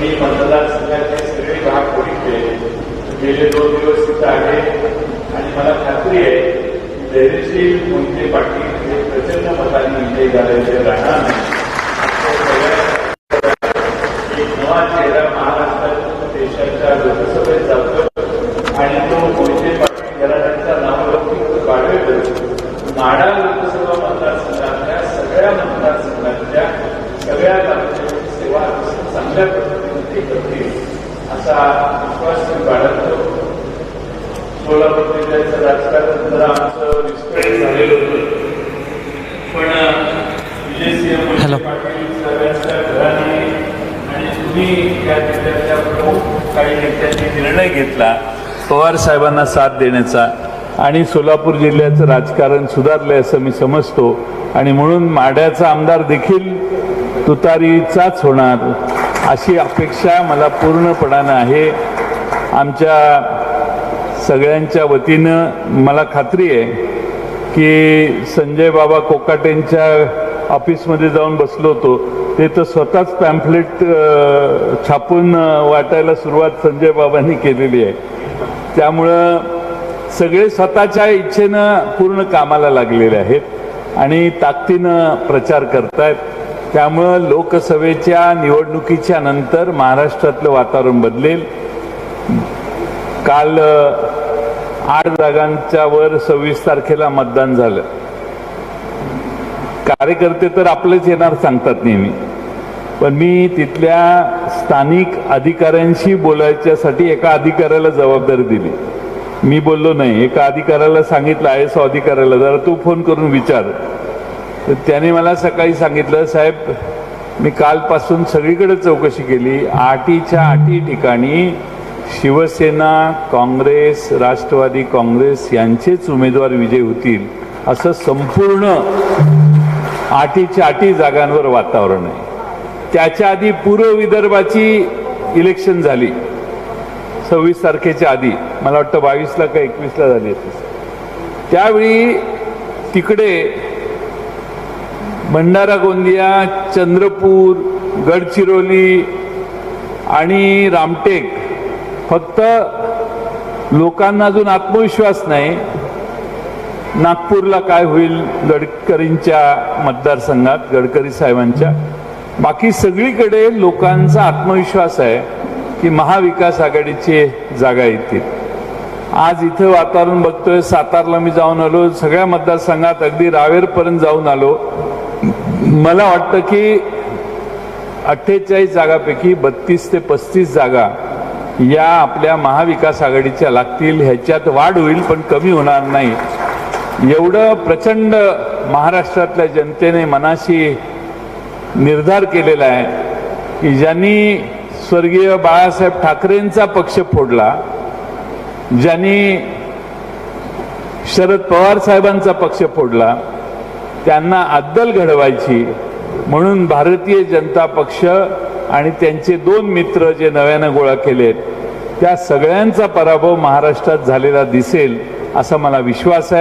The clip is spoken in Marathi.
मी मतदारसंघाचे सगळे भाग बघितले गेले दोन दिवस तिथं आहे. आणि मला खात्री आहे की धैर्यशील मोहिते पाटील हे प्रचंड मतांनी विजयी झालेले राहणार एक नवा चेहरा महाराष्ट्रात देशाच्या लोकसभेत जातो आणि असा विश्वास मी बाळगतो. सोलापूर जिल्ह्याचं राजकारण जरा आमचं विस्कळीत झालेलं होतं. पण विजयसिंह मोहिते पाटील सगळ्यांच्या घराने आणि तुम्ही या जिल्ह्यातल्या प्रमुख काही नेत्यांनी निर्णय घेतला. पवार साहेबांना साथ देण्याचा आणि सोलापूर जिल्ह्याचं राजकारण सुधारलंय असं मी समजतो. आणि म्हणून माड्याचा आमदार देखील तुतारीचाच होणार. अशी अपेक्षा मला पूर्णपणानं आहे. आमच्या सगळ्यांच्या वतीनं मला खात्री आहे की संजय बाबा कोकाटेंच्या ऑफिसमध्ये जाऊन बसलो होतो. ते तर स्वतःच पॅम्फलेट छापून वाटायला सुरुवात संजय बाबांनी केलेली आहे. त्यामुळं सगळे स्वतःच्या इच्छेनं पूर्ण कामाला लागलेले आहेत आणि ताकदीनं प्रचार करतायत. त्यामुळं लोकसभेच्या निवडणुकीच्या नंतर महाराष्ट्रातलं वातावरण बदलेल. काल आठ जागांच्या वर सव्वीस तारखेला मतदान झालं. कार्यकर्ते तर आपलेच येणार सांगतात नेहमी. पण मी तिथल्या स्थानिक अधिकाऱ्यांशी बोलायच्यासाठी एका अधिकाऱ्याला जबाबदारी दिली. मी बोललो नाही एका अधिकाऱ्याला सांगितलं आय एस अधिकाऱ्याला. जरा तू फोन करून विचार. तर त्याने मला सकाळी सांगितलं साहेब मी कालपासून सगळीकडे चौकशी केली. आठीच्या आठी ठिकाणी शिवसेना काँग्रेस राष्ट्रवादी काँग्रेस यांचेच उमेदवार विजय होतील. असं संपूर्ण आठीच्या आठी जागांवर वातावरण आहे. त्याच्या आधी पूर्व विदर्भाची इलेक्शन झाली. सव्वीस तारखेच्या आधी. मला वाटतं बावीसला का एकवीसला झाली त्यावेळी तिकडे भंडारा गोंदिया चंद्रपूर गडचिरोली आणि रामटेक फक्त लोकांना अजून आत्मविश्वास नाही. नागपूरला काय होईल गडकरींच्या मतदारसंघात गडकरी साहेबांच्या? बाकी सगळीकडे लोकांचा आत्मविश्वास आहे की महाविकास आघाडीची जागा येतील. आज इथं वातावरण बघतोय सातारला मी जाऊन आलो सगळ्या मतदारसंघात अगदी रावेरपर्यंत जाऊन आलो. मला वाटतं की अठ्ठेचाळीस जागापैकी बत्तीस ते पस्तीस जागा या आपल्या महाविकास आघाडीच्या लागतील. ह्याच्यात वाढ होईल पण कमी होणार नाही. एवढं प्रचंड महाराष्ट्रातल्या जनतेने मनाशी निर्धार केलेला आहे की ज्यांनी स्वर्गीय बाळासाहेब ठाकरेंचा पक्ष फोडला ज्यांनी शरद पवार साहेबांचा पक्ष फोडला त्यांना अद्दल घडवायची. म्हणून भारतीय जनता पक्ष आणि त्यांचे दोन मित्र जे नव्यानं गोळा केलेत त्या सगळ्यांचा पराभव महाराष्ट्रात झालेला दिसेल असा मला विश्वास आहे.